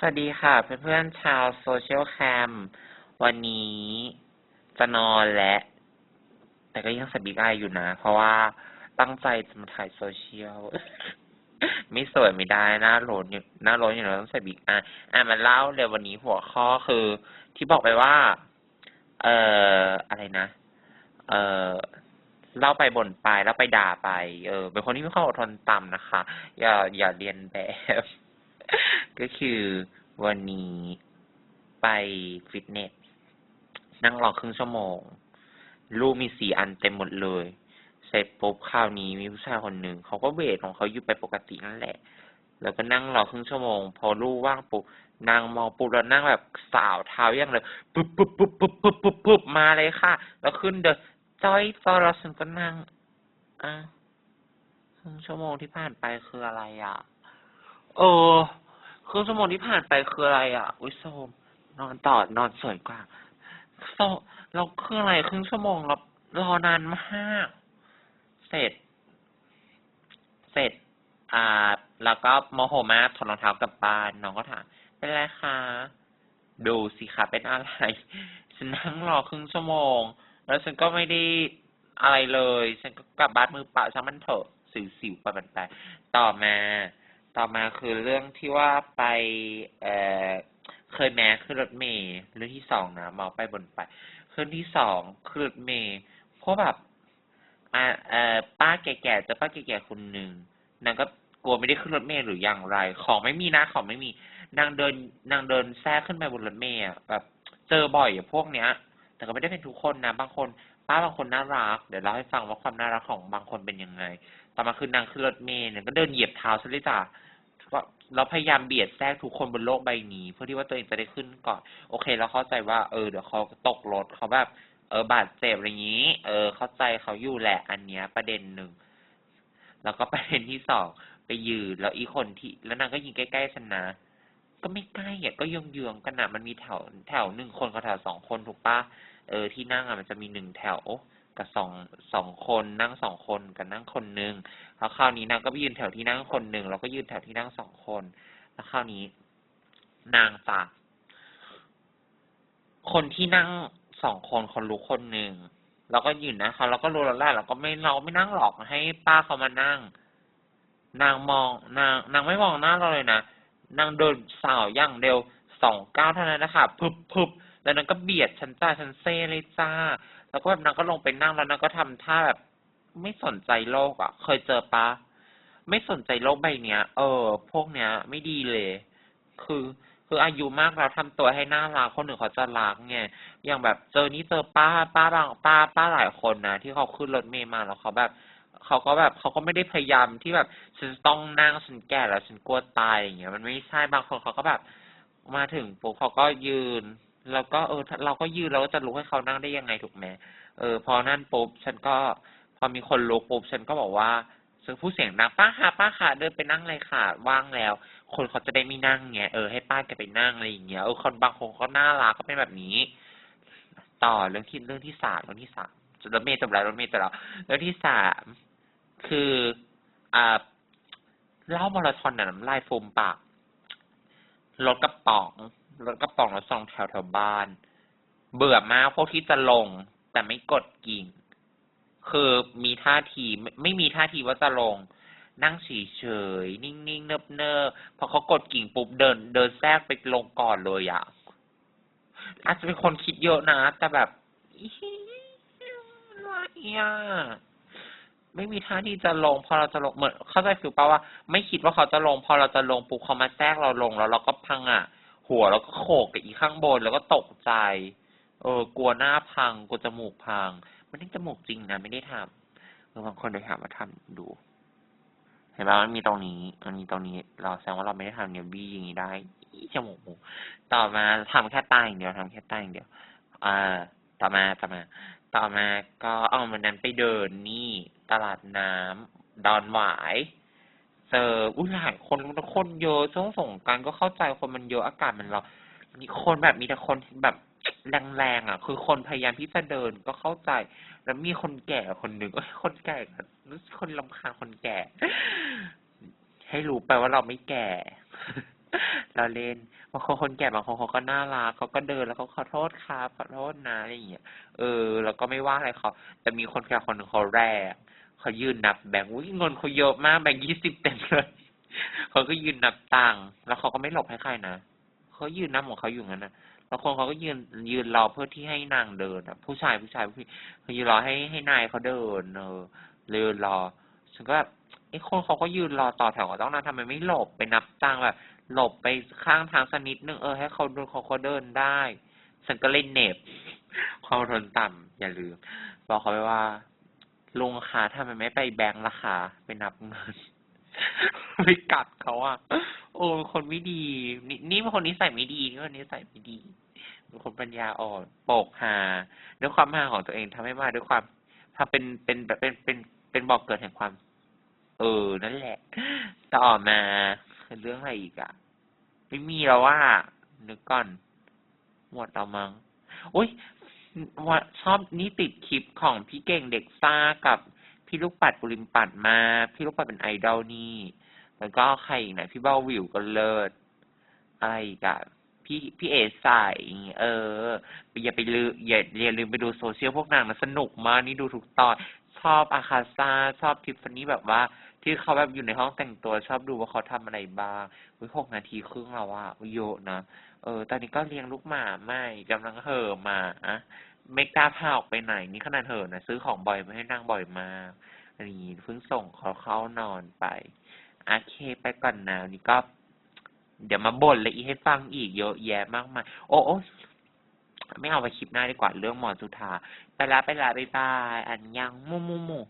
สวัสดีค่ะเพื่อนๆชาวโซเชียลแคมวันนี้จะนอนและ แต่ก็ยังสบิกอายอยู่นะ เพราะว่าตั้งใจจะมาถ่ายโซเชียลไม่สวยไม่ได้หน้าโหลนอยู่หน้าโหลนอยู่แล้วต้องใส่บิ๊กออะมาเล่าเดี๋ยววันนี้หัวข้อคือ ที่บอกไปว่า เอ่ออะไรนะ เอ่อเล่าไปบ่นไปแล้วไปด่าไป เออ เป็นคนที่ไม่ค่อยอดทนต่ำนะคะ อย่าอย่าเรียนแบบ ก็คือวันนี้ไปฟิตเนส นั่งรอครึ่งชั่วโมง รูปมีสีอันเต็มหมดเลย เสร็จปุ๊บคราวนี้มีผู้ชายคนหนึ่ง เขาก็เวทของเขาอยู่ไปปกตินั่นแหละ แล้วก็นั่งรอครึ่งชั่วโมง พอรูปว่างปุ๊บนางมองปุ๊บแล้วนั่งแบบสาวเท้ายังเลยปุ๊บปุ๊บปุ๊บปุ๊บปุ๊บปุ๊บปุ๊บมาเลยค่ะ แล้วขึ้นเดินจอยจอยแล้วฉันก็นั่งอะครึ่งชั่วโมงที่ผ่านไปคืออะไรอะ เออครึ่งชั่วโมงที่ผ่านไปคืออะไรอะ อุ้ยโซมนอนต่อนอนสวยกว่าโซเราคืออะไรครึ่งชั่วโมงเรารอนานมาก เสร็จ เสร็จ อ่า แล้วก็โมโหมากถอดรองเท้ากลับบ้านน้องก็ถามเป็นไรคะดูสิคะเป็นอะไรฉันนั่งรอครึ่งชั่วโมง แล้วฉันก็ไม่ได้อะไรเลย ฉันก็กลับบ้านมือเปล่าช่างมันเถอะสิวๆไปมันไปต่อมา ต่อมาคือเรื่องที่ว่าไปเอ่อเคยแม้ขึ้นรถเมล์เรื่องที่สองนะเมาไปบนไปเรื่องที่สองขึ้นรถเมล์เพราะแบบอ่าเอ่อป้าแก่ๆจะป้าแก่ๆคนหนึ่งนางก็กลัวไม่ได้ขึ้นรถเมล์หรืออย่างไร ของไม่มีนะของไม่มีนางเดินนางเดินแทรกขึ้นไปบนรถเมล์แบบ เจอบ่อยอะพวกเนี้ย แต่ก็ไม่ได้เป็นทุกคนนะบางคน ป้าบางคนน่ารัก เดี๋ยวเล่าให้ฟังว่าความน่ารักของบางคนเป็นยังไง ต่อมาคือนางขึ้นรถเมล์เนี่ยก็เดินเหยียบเท้าฉันเลยจ้ะก็เราพยายามเบียดแทรกทุกคนบนโลกใบนี้ เพื่อที่ว่าตัวเองจะได้ขึ้นก่อน โอเค เราเข้าใจว่า เออเดี๋ยวเขาตกรถเขาแบบ เออบาดเจ็บอะไรอย่างนี้ เออ เข้าใจเขาอยู่แหละอันเนี้ย ประเด็นหนึ่งแล้วก็ประเด็นที่สองไปยืนแล้วอีคนที่ แล้วนางก็ยิงใกล้ๆฉันนะก็ไม่ใกล้อะก็เยื้องกันนะมันมีแถวแถวหนึ่งคนกับแถวสองคนถูกปะเออที่นั่งอะมันจะมีหนึ่งแถว กับสองสองคนนั่งสองคนกับนั่งคนหนึ่งแล้วคราวนี้นางก็ไปยืนแถวที่นั่งคนหนึ่งแล้วก็ยืนแถวที่นั่งสองคน แล้วคราวนี้ นางจากคนที่นั่งสองคนคนรู้คนหนึ่งเราก็ยืนนะคะเราก็รู้แล้วแหละเราก็ไม่เราไม่นั่งหรอกให้ป้าเขามานั่ง นางมองนางนางไม่มองหน้าเราเลยนะนางเดินสาวย่างเร็วสองก้าวเท่านั้นนะคะพึบพึบ แล้วนางก็เบียดฉันจ้าฉันเซ่เลยจ้า แล้วก็แบบนางก็ลงไปนั่งแล้วนางก็ทำท่าแบบ ไม่สนใจโลกอะ เคยเจอปะไม่สนใจโลกใบเนี้ย เออ พวกเนี้ย ไม่ดีเลย คือ คืออายุมากแล้วทำตัวให้น่ารักคนอื่นเขาจะรักไง อย่างแบบเจอนี่เจอป้าป้าบางป้าป้าหลายคนนะที่เขาขึ้นรถเมล์มาแล้วเขาแบบเขาก็แบบเขาก็ไม่ได้พยายามที่แบบฉันต้องนั่งฉันแก่แล้วฉันกลัวตายอย่างเงี้ย มันไม่ใช่บางคนเขาก็แบบ มาถึงปุ๊บเขาก็ยืน แล้วก็เออเราก็ยืนเราก็จะลุกให้เขานั่งได้ยังไงถูกไหมเออ พอนั่นปุ๊บฉันก็ พอมีคนลุกปุ๊บฉันก็บอกว่าฉันพูดเสียงดังป้าค่ะป้าค่ะเดินไปนั่งเลยค่ะว่างแล้ว คนเขาจะได้ไม่นั่งไงเออให้ป้าแกไปนั่งอะไรอย่างเงี้ยเออคนบางคนก็น่ารักก็เป็นแบบนี้ ต่อเรื่องที่เรื่องที่สามเรื่องที่สามรถเมย์จบแล้วรถเมย์จบแล้วเรื่องที่สามคืออ่าเล้ามาราธอนน่ะน้ำลายฟูมปากรถกระป๋อง รถกระป๋องรถสองแถวแถวบ้าน เบื่อมากพวกที่จะลง แต่ไม่กดกิ่ง คือมีท่าทีไม่ไม่มีท่าทีว่าจะลง นั่งเฉยๆนิ่งๆ เนิบๆพอเขากดกิ่งปุ๊บเดิน เดินแทรกไปลงก่อนเลยอะอาจจะเป็นคนคิดเยอะนะ แต่แบบอะไรอะไม่มีท่าที่จะลง พอเราจะลงเหมือนเข้าใจฟิลป่าว่า ไม่คิดว่าเขาจะลง พอเราจะลงปุ๊บเขามาแทรกเราลงแล้วเราก็พังอะ หัวเราก็โขกกับอีข้างบนแล้วก็ตกใจ เออกลัวหน้าพังกลัวจมูกพัง มันนี่จมูกจริงนะไม่ได้ทำเออบางคนเลยถามมาทำดู เห็นไหมมันมีตรงนี้มันมีตรงนี้ เราแสดงว่าเราไม่ได้ทำเนี่ยบี้อย่างนี้ได้จมูกต่อมาทำแค่ใต้อย่างเดียวทำแค่ใต้อย่างเดียวอ่าต่อมาต่อมา ต่อมาก็เอาวันนั้นไปเดินนี่ ตลาดน้ำดอนหวาย เจออุ้ยหลายคนคนเยอะช่วงสงกรารก็เข้าใจคนมันเยอะอากาศมันร้อนมีคนแบบมีแต่คนแบบแรงๆอะ คือคนพยายามที่จะเดินก็เข้าใจ แล้วมีคนแก่คนหนึ่งเอ้ยคนแก่รู้สึกคนรำคาญคนแก่ ให้รู้ไปว่าเราไม่แก่ เราเล่นบางคนคนแก่บางคนเขาก็น่ารักเขาก็เดินแล้วเขาขอโทษครับขอโทษนะอะไรอย่างเงี้ยเออ แล้วก็ไม่ว่าอะไรเขาแต่มีคนแก่คนหนึ่งเขาแรก เขายืนนับแบงค์อุ้ยเงินเขาเยอะมากแบงค์ยี่สิบเต็มเลยเขาก็ยืนนับตังค์แล้วเขาก็ไม่หลบให้ใครนะเขายืนนับของเขาอยู่งั้นนะแล้วคนเขาก็ยืนยืนรอเพื่อที่ให้นางเดินอะ ผู้ชายผู้ชายผู้หญิงเขายืนรอให้ให้นายเขาเดินเออเดินรอฉันก็แบบไอ้คนเขาก็ยืนรอต่อแถวต้องนะทำไมไม่หลบไปนับตังค์แบบหลบไปข้างทางสักนิดนึงเออให้เขาเดินเขาเขาเดินได้ฉันก็เล่นเน็บความทนต่ำอย่าลืมบอกเขาไปว่า ลุงคะทำไมไม่ไปแบงค์ล่ะคะไปนับเงิน ไปกัดเขาอะ โอ้คนไม่ดี นี่นี่เป็นคนนิสัยไม่ดีนี่คนนิสัยไม่ดีเป็นคนปัญญาอ่อนโปกหาด้วยความหาของตัวเองทำให้มาด้วยความทำเป็นเป็นแบบเป็นเป็นเป็นบอกเกิดแห่งความ เออ นั่นแหละ ต่อมาเรื่องอะไรอีกอะไม่มีแล้วว่านึกก่อน หมดแล้วมั้งโอ้ย ว่าชอบนี่ติดคลิปของพี่เก่งเด็กซ่ากับพี่ลูกปัดปุริมปัดมา พี่ลูกปัดเป็นไอดอลนี่ แล้วก็ใครอีกนะพี่เบ้าวิวก็เลิศอะไรอีกอะพี่พี่เอใส่เออ อย่าไปลืมอย่าอย่าลืมไปดูโซเชียลพวกนางนะสนุกมากนี่ดูทุกตอน ชอบอาคาซาชอบทิฟฟานี่แบบว่า ที่เขาแบบอยู่ในห้องแต่งตัวชอบดูว่าเขาทำอะไรบ้างวิหกนาทีครึ่งแล้วอะอุ๊ยเยอะนะเออ ตอนนี้ก็เลี้ยงลูกหมาไม่กำลังเห่อมาอะไม่กล้าพาออกไปไหน นี่ขนาดเห่อนะซื้อของบ่อยไม่ให้นั่งบ่อยมากอันนี้เพิ่งส่งเขาเข้านอนไปโอเคไปก่อนนะนี่ก็ เดี๋ยวมาบ่นเลยอีให้ฟังอีกเยอะแยะมากมายโอ้โอ้ไม่เอาไปคลิปหน้าดีกว่าเรื่องหมอสุธาไปละไปละบ๊ายบายอันยังมูมูมู